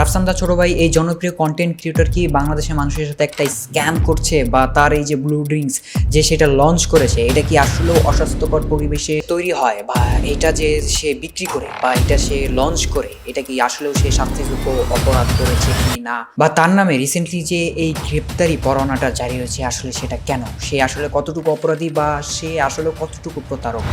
রাফসান্দা ছোট ভাই, এই জনপ্রিয় কন্টেন্ট ক্রিয়েটর কি বাংলাদেশের মানুষের সাথে একটা স্ক্যাম করছে বা তার এই যে ব্লু ড্রিঙ্কস যে সেটা লঞ্চ করেছে, এটা কি আসলেও অস্বাস্থ্যকর পরিবেশে তৈরি হয় বা এটা যে সে বিক্রি করে বা এটা সে লঞ্চ করে, এটা কি আসলেও সে শাস্তিযোগ্য অপরাধ করেছে কি না? বা তার নামে রিসেন্টলি যে এই গ্রেপ্তারি পরোয়ানাটা জারি হয়েছে, আসলে সেটা কেন? সে আসলে কতটুকু অপরাধী বা সে আসলে কতটুকু প্রতারক?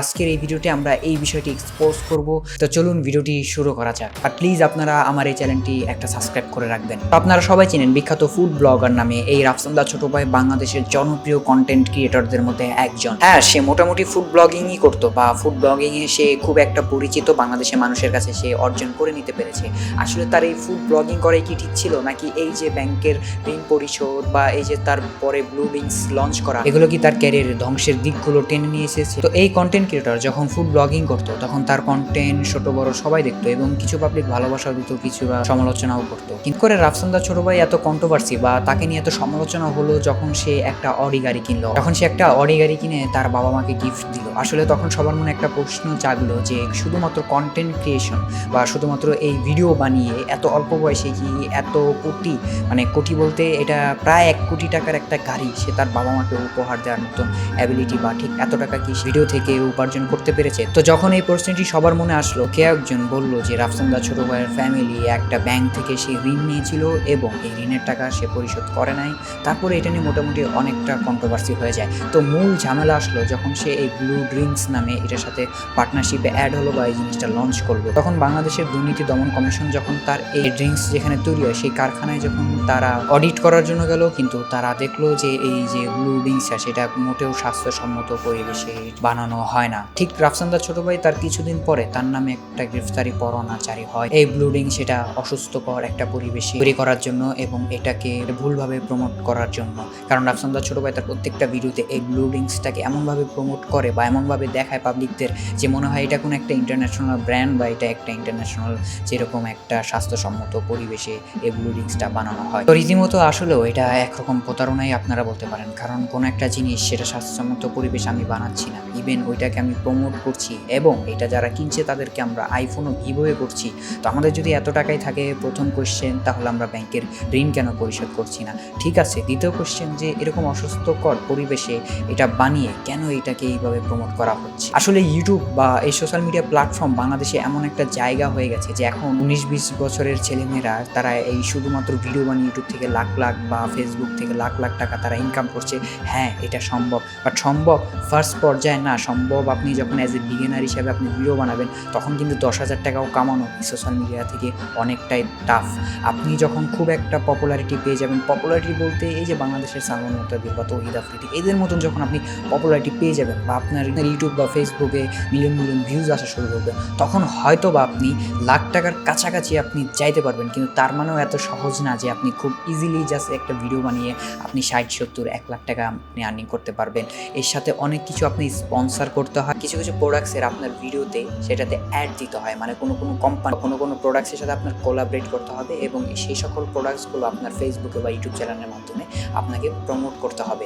আজকের এই ভিডিওতে আমরা এই বিষয়টি এক্সপোজ করব। তো চলুন ভিডিওটি শুরু করা যাক। আর প্লিজ আপনারা আমার এই চ্যানেলটি একটা সাবস্ক্রাইব করে রাখবেন। আপনারা সবাই চেনেন বিখ্যাত ফুড ব্লগার নামে এই রাফসান্দা ছোট ভাই বাংলাদেশের জনপ্রিয় কন্টেন্ট ক্রিয়েটরদের মধ্যে একজন। হ্যাঁ সে মোটামুটি ফুড ব্লগিংই করতো বা ফুড ব্লগিংয়ে সে খুব একটা পরিচিত বাংলাদেশের মানুষের কাছে সে অর্জন করে নিতে পেরেছে। আসলে তার এই ফুড ব্লগিং করাই কি ঠিক ছিল? নাকি এই যে ব্যাংকের ঋণ পরিশোধ বা এই যে তার পরে ব্লু লিঙ্কস লঞ্চ করা, এগুলো কি তার ক্যারিয়ারের ধ্বংসের দিকগুলো টেনে নিয়ে এসেছে? তো এই কন্টেন্ট ক্রিয়েটর যখন ফুড ব্লগিং করতো, তখন তার কন্টেন্ট ছোট, বড় সবাই দেখতো এবং কিছু পাবলিক ভালোবাসাও দিত, কিছু সমালোচনাও করতো। কিন্তু করে রাফসান্দা ছোট ভাই এত কন্ট্রোভার্সি বা তাকে নিয়ে এত সমালোচনা হলো যখন সে একটা অডি গাড়ি কিনলো। যখন সে একটা অডি গাড়ি কিনে তার বাবা মাকে গিফট দিল। আসলে তখন সবার মনে একটা প্রশ্ন জাগলো যে শুধুমাত্র কন্টেন্ট ক্রিয়েশন বা শুধুমাত্র এই ভিডিও বানিয়ে এত অল্প বয়সে কি এত কোটি মানে কোটি বলতে এটা প্রায় এক কোটি টাকার একটা গাড়ি সে তার বাবা মাকে উপহার দেওয়ার মতন অ্যাবিলিটি বা ঠিক এত টাকা কি ভিডিও থেকে উপার্জন করতে পেরেছে। তো যখন এই প্রশ্নটি সবার মনে আসলো, কে একজন বলল যে রাফসান্দা ছোট ভাইয়ের ফ্যামিলি একটা ব্যাংক থেকে সে ঋণ নিয়েছিল এবং এই ঋণের টাকা সে পরিশোধ করে নাই, তারপরে এটা নিয়ে মোটামুটি অনেকটা কন্ট্রোভার্সি হয়ে যায়। তো মূল ঝামেলা আসলো যখন সে এই ব্লু ড্রিঙ্কস নামে এটার সাথে পার্টনারশিপে অ্যাড হলো বা এই জিনিসটা লঞ্চ করল। তখন বাংলাদেশের দুর্নীতি দমন কমিশন যখন তার এই ড্রিঙ্কস যেখানে তৈরি হয়, সেই কারখানায় যখন তারা অডিট করার জন্য গেল, কিন্তু তারা দেখল যে এই যে ব্লু ড্রিঙ্কসটা সেটা মোটেও স্বাস্থ্যসম্মত পরিবেশে বানানো হয় না। ঠিক রাফসান্দা ছোট ভাই তার কিছুদিন পরে তার নামে একটা গ্রেফতারি পরোয়ানা জারি হয়। এই ব্লু ড্রিঙ্ক সেটা অসুস্থকর একটা পরিবেশে তৈরি করার জন্য এবং এটাকে ভুলভাবে প্রমোট করার জন্য। কারণ রাফসান্দা ছোট ভাই তার প্রত্যেকটা ভিডিওতে এই ব্লু ড্রিঙ্কসটাকে এমনভাবে প্রমোট করে বা এমনভাবে দেখায় পাবলিকদের যে মনে হয় এটা কোনো একটা ইন্টারন্যাশনাল ব্র্যান্ড বা এটা একটা ইন্টারন্যাশনাল যেরকম একটা স্বাস্থ্যসম্মত পরিবেশে এই ব্লু ড্রিঙ্কসটা বানানো হয়। তো রীতিমতো আসলেও এটা একরকম প্রতারণাই আপনারা বলতে পারেন। কারণ কোনো একটা জিনিস সেটা স্বাস্থ্যসম্মত পরিবেশ আমি বানাচ্ছি না। ইভেন ওইটাকে আমি প্রমোট করছি এবং এটা যারা কিনছে তাদেরকে আমরা আইফোনও গিভওয়ে করছি। তো আমাদের যদি এত টাকাই থাকে প্রথম কোশ্চেন তাহলে আমরা ব্যাংকের ঋণ কেন পরিশোধ করছি না? ঠিক আছে, দ্বিতীয় কোশ্চেন যে এরকম অসুস্থকর পরিবেশে এটা বানিয়ে কেন এটাকে এইভাবে প্রমোট করা হচ্ছে? আসলে ইউটিউব বা এই সোশ্যাল মিডিয়া প্ল্যাটফর্ম বাংলাদেশে এমন একটা জায়গা হয়ে গেছে যে এখন উনিশ বিশ বছরের ছেলেমেয়েরা, তারা এই শুধুমাত্র ভিডিও বানিয়ে ইউটিউব থেকে লাখ লাখ বা ফেসবুক থেকে লাখ লাখ টাকা তারা ইনকাম করছে। হ্যাঁ এটা সম্ভব বাট সম্ভব ফার্স্ট পর্যায়ে না, সম্ভব আপনি যখন অ্যাজ এ বিগিনার হিসাবে আপনি ভিডিও বানাবেন, তখন কিন্তু দশ হাজার টাকাও কামানো সোশ্যাল মিডিয়া থেকে অনেকটাই টাফ আপনি যখন খুব একটা পপুলারিটি পেয়ে যাবেন পপুলারিটি বলতে এই যে বাংলাদেশের সালমান মুক্তাদির বা তৌহিদ আফ্রিদি, এদের মতন যখন আপনি পপুলারিটি পেয়ে যাবেন বা আপনার ইউটিউব বা ফেসবুকে মিলিয়ন মিলিয়ন ভিউজ আসা শুরু করবে, তখন হয়তো বা আপনি লাখ টাকার কাছাকাছি আপনি যাইতে পারবেন, কিন্তু তার মানেও এত সহজ না যে আপনি খুব ইজিলি জাস্ট একটা ভিডিও বানিয়ে আপনি ষাট, সত্তর, এক লাখ টাকা আপনি আর্নিং করতে পারবেন। এর সাথে অনেক কিছু আপনি স্পন্সার করতে হয়। কিছু কিছু প্রোডাক্টসের আপনার ভিডিওতে সেটাতে অ্যাড দিতে হয়। মানে কোনো কোনো কোম্পানি কোনো কোনো প্রোডাক্টসের সাথে আপনার কোলাবরেট করতে হবে এবং সেই সকল প্রোডাক্টসগুলো আপনার ফেসবুকে বা ইউটিউব চ্যানেলের মাধ্যমে আপনাকে প্রমোট করতে হবে।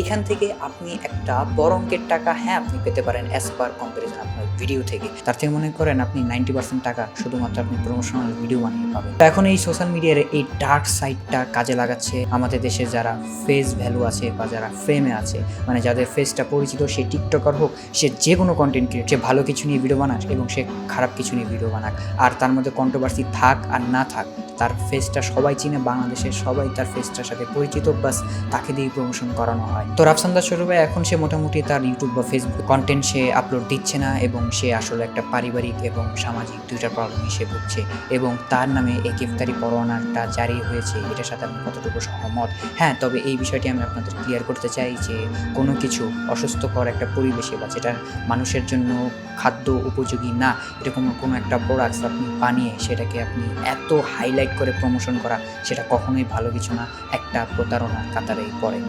এখান থেকে আপনি একটা বড় অঙ্কের টাকা হ্যাঁ আপনি পেতে পারেন অ্যাজ পার কম্পারিজন আপনার ভিডিও থেকে। তার থেকে মনে করেন আপনি নাইনটি পার্সেন্ট টাকা শুধুমাত্র আপনি প্রমোশনাল ভিডিও বানিয়ে পাবেন। তো এখন এই সোশ্যাল মিডিয়ার এই ডার্ক সাইডটা কাজে লাগাচ্ছে আমাদের দেশে যারা ফেস ভ্যালু আছে বা যারা ফ্রেমে আছে মানে যাদের ফেসটা পরিচিত সে টিকটকার হোক সে যে কোনো কন্টেন্ট ক্রিয়েট সে ভালো কিছু নিয়ে ভিডিও বানাক এবং সে খারাপ কিছু নিয়ে ভিডিও বানাক। আর তার মধ্যে কন্ট্রোভার্সি থাক আর না থাক তার ফেসটা সবাই চিনে, বাংলাদেশের সবাই তার ফেসটার সাথে পরিচিত বাস তাকে দিয়ে প্রমোশন করানো হয়। তো রাফসান্দা স্বরূপে এখন সে মোটামুটি তার ইউটিউব বা ফেসবুক কন্টেন্ট সে আপলোড দিচ্ছে না এবং সে আসলে একটা পারিবারিক এবং সামাজিক দুইটা প্রবলেম সে ভুগছে এবং তার নামে এই গ্রেফতারি পরোয়ানাটা জারি হয়েছে। এটার সাথে আমি কতটুকু সহমত? হ্যাঁ তবে এই বিষয়টি আমি আপনাদের ক্লিয়ার করতে চাই যে কোনো কিছু অসুস্থকর একটা পরিবেশে বা যেটা মানুষের জন্য খাদ্য উপযোগী না, এরকম কোনো একটা প্রোডাক্টস আপনি বানিয়ে সেটাকে আপনি এত হাইলাইট করে প্রমোশন করা সেটা কখনোই ভালো কিছু না। একটা প্রতারণার কাতারেই পড়ে।